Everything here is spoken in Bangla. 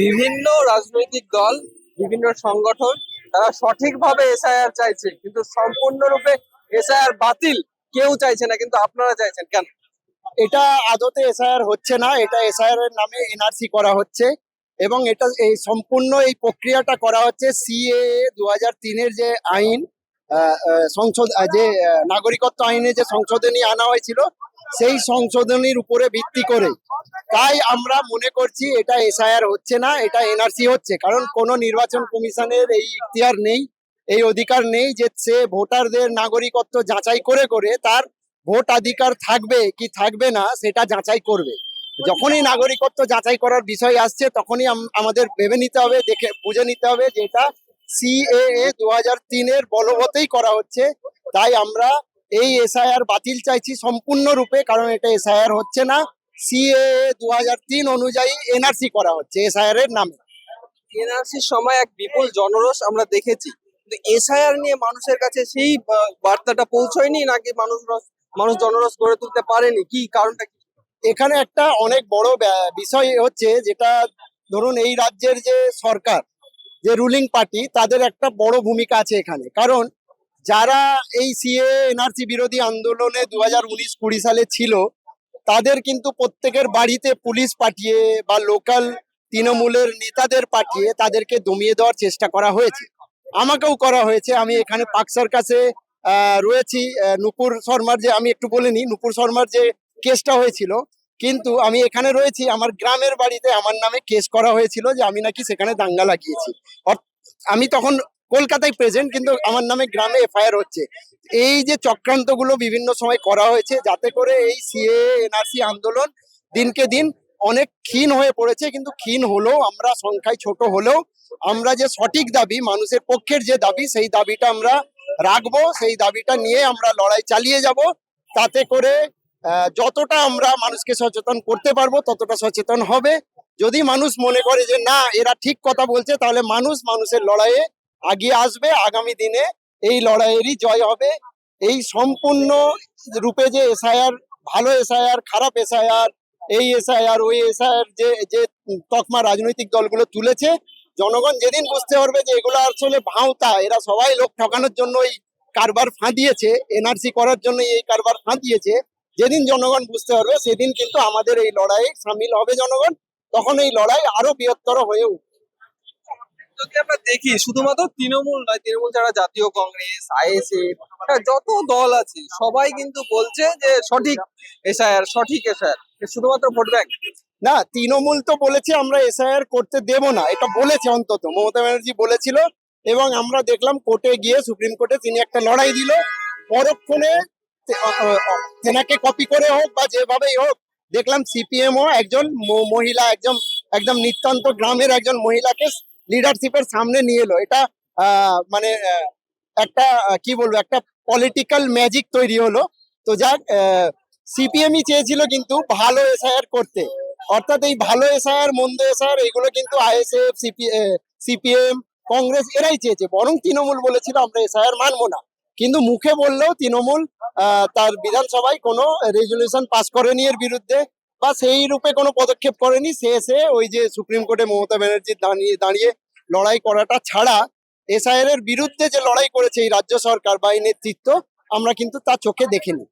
বিভিন্ন রাজনৈতিক দল, বিভিন্ন সংগঠন, তারা সঠিকভাবে এসআইআর চাইছে, কিন্তু সম্পূর্ণরূপে এসআইআর বাতিল কেউ চাইছে না, কিন্তু আপনারা চাইছেন কেন? এটা আদতে এসআইআর হচ্ছে না, এটা এসআইআর এর নামে এনআরসি করা হচ্ছে, এবং এটা এই সম্পূর্ণ এই প্রক্রিয়াটা করা হচ্ছে সিএ দু হাজার তিনের যে আইন সংশোধ যে নাগরিকত্ব আইনে যে সংশোধনী আনা হয়েছিল, সেই সংশোধনীর উপরে ভিত্তি করে তাই আমরা মনে করছি এটা এসআইআর হচ্ছে না, এটা এনআরসি হচ্ছে। কারণ কোন নির্বাচন কমিশনের এই ইখতিয়ার নেই, এই অধিকার নেই যে সে ভোটারদের নাগরিকত্ব যাচাই করে করে তার ভোট অধিকার থাকবে কি থাকবে না সেটা যাচাই করবে। যখনই নাগরিকত্ব যাচাই করার বিষয় আসছে, তখনই আম- আমাদের ভেবে নিতে হবে, দেখে বুঝে নিতে হবে যে এটা সিএএ দু হাজার তিনের বলবতেই করা হচ্ছে। তাই আমরা এই এসআইআর বাতিল চাইছি সম্পূর্ণরূপে, কারণ এটা এসআইআর হচ্ছে না। সিএএ দু তিন অনুযায়ী এনআরসি করা হচ্ছে এসআইআর এর নামে। এনআরসির সময় এক বিপুল জনরোষ আমরা দেখেছি। কিন্তু এসআইআর নিয়ে মানুষের কাছে সেই বার্তাটা পৌঁছয়নি নাকি মানুষ মানুষ জনরোষ গড়ে তুলতে পারেনি? কি কারণটা কি? এখানে একটা অনেক বড় বিষয় হচ্ছে যেটা ধরুন এই রাজ্যের যে সরকার যে রুলিং পার্টি তাদের একটা বড় ভূমিকা আছে এখানে। কারণ যারা এই সিএ এনআরসি বিরোধী আন্দোলনে দু হাজার উনিশ কুড়ি সালে ছিল তাদের কিন্তু প্রত্যেকের বাড়িতে পুলিশ পাঠিয়ে বা লোকাল তৃণমূলের নেতাদের পাঠিয়ে তাদেরকে দমিয়ে দেওয়ার চেষ্টা করা হয়েছে। আমাকেও করা হয়েছে। আমি এখানে পাক সার্কাসে আহ, রয়েছি। নুপুর শর্মার যে আমি একটু বলিনি নুপুর শর্মার যে কেসটা হয়েছিল কিন্তু আমি এখানে রয়েছি। আমার গ্রামের বাড়িতে আমার নামে কেস করা হয়েছিল যে আমি নাকি সেখানে দাঙ্গা লাগিয়েছি। আমি তখন কলকাতায় প্রেজেন্ট কিন্তু আমার নামে গ্রামে এফআইআর হচ্ছে। এই যে চক্রান্তগুলো বিভিন্ন সময় করা হয়েছে, যাতে করে এই সিএ এনআরসি আন্দোলন দিনকে দিন অনেক ক্ষীণ হয়ে পড়েছে, কিন্তু ক্ষীণ হলেও, আমরা সংখ্যায় ছোট হলেও, আমরা যে সঠিক দাবি, মানুষের পক্ষের যে দাবি, সেই দাবিটা আমরা রাখব, সেই দাবিটা নিয়ে আমরা লড়াই চালিয়ে যাব। তাতে করে যতটা আমরা মানুষকে সচেতন করতে পারব, ততটা সচেতন হবে। যদি মানুষ মনে করে যে, না, এরা ঠিক কথা বলছে, তাহলে মানুষ মানুষের লড়াইয়ে আগিয়ে আসবে, আগামী দিনে এই লড়াইয়েরই জয় হবে। এই সম্পূর্ণ রূপে যে এসআইআর ভালো এসআইআর খারাপ এসআইআর এই এসআইআর ওই এসআইআর যে যে তকমা রাজনৈতিক দলগুলো তুলেছে, জনগণ যেদিন বুঝতে পারবে যে এগুলো আসলে ভাঁওতা, এরা সবাই লোক ঠকানোর জন্য এই কারবার ফাঁদিয়েছে এনআরসি করার জন্য এই কারবার ফাঁদিয়েছে। যেদিন জনগণ বুঝতে পারবে, সেদিন কিন্তু আমাদের এই লড়াইয়ে সামিল হবে জনগণ। তখন এই লড়াই আরও বৃহত্তর হয়ে উঠবে। যদি আমরা দেখি, শুধুমাত্র তৃণমূল নয়, তৃণমূল ছাড়া জাতীয় কংগ্রেস আইএসএফ যত দল আছে, সবাই কিন্তু বলছে যে সঠিক এসআইআর সঠিক এসআইআর শুধুমাত্র ভোট ব্যাংক। না, তৃণমূল তো বলেছে আমরা এসআইআর করতে দেব না, এটা বলেছে অন্তত। মমতা ব্যানার্জি বলেছিল এবং আমরা দেখলাম কোর্টে গিয়ে সুপ্রিম কোর্টে তিনি একটা লড়াই দিল। পরক্ষণে তেনাকে কপি করে হোক বা যেভাবেই হোক, দেখলাম সিপিএম ও একজন মহিলা, একজন, একদম নিত্যন্ত গ্রামের একজন মহিলাকে লিডারশিপের সামনে নিয়ে এলো। এটা মানে একটা কি বলব, একটা পলিটিক্যাল ম্যাজিক তৈরি হলো। তো যাক সিপিএমই চেয়েছিল কিন্তু ভালো এসআইআর করতে। অর্থাৎ এই ভালো এসআইআর মন্দ এসআইআর এগুলো কিন্তু আইএসএফ সিপি সিপিএম কংগ্রেস এরাই চেয়েছে। বরং তৃণমূল বলেছিল, আমরা এসআইআর মানবো না। কিন্তু মুখে বললেও তৃণমূল তার বিধানসভায় কোনো রেজলিউশন পাস করেনি এর বিরুদ্ধে। বা সেই রূপে কোনো পদক্ষেপ করেনি। এসে ওই যে সুপ্রিম কোর্টে মমতা ব্যানার্জি দাঁড়িয়ে দাঁড়িয়ে লড়াই করাটা ছাড়া এসআইআর এর বিরুদ্ধে যে লড়াই করেছে এই রাজ্য সরকার বা এই নেতৃত্ব, আমরা কিন্তু তা চোখে দেখিনি।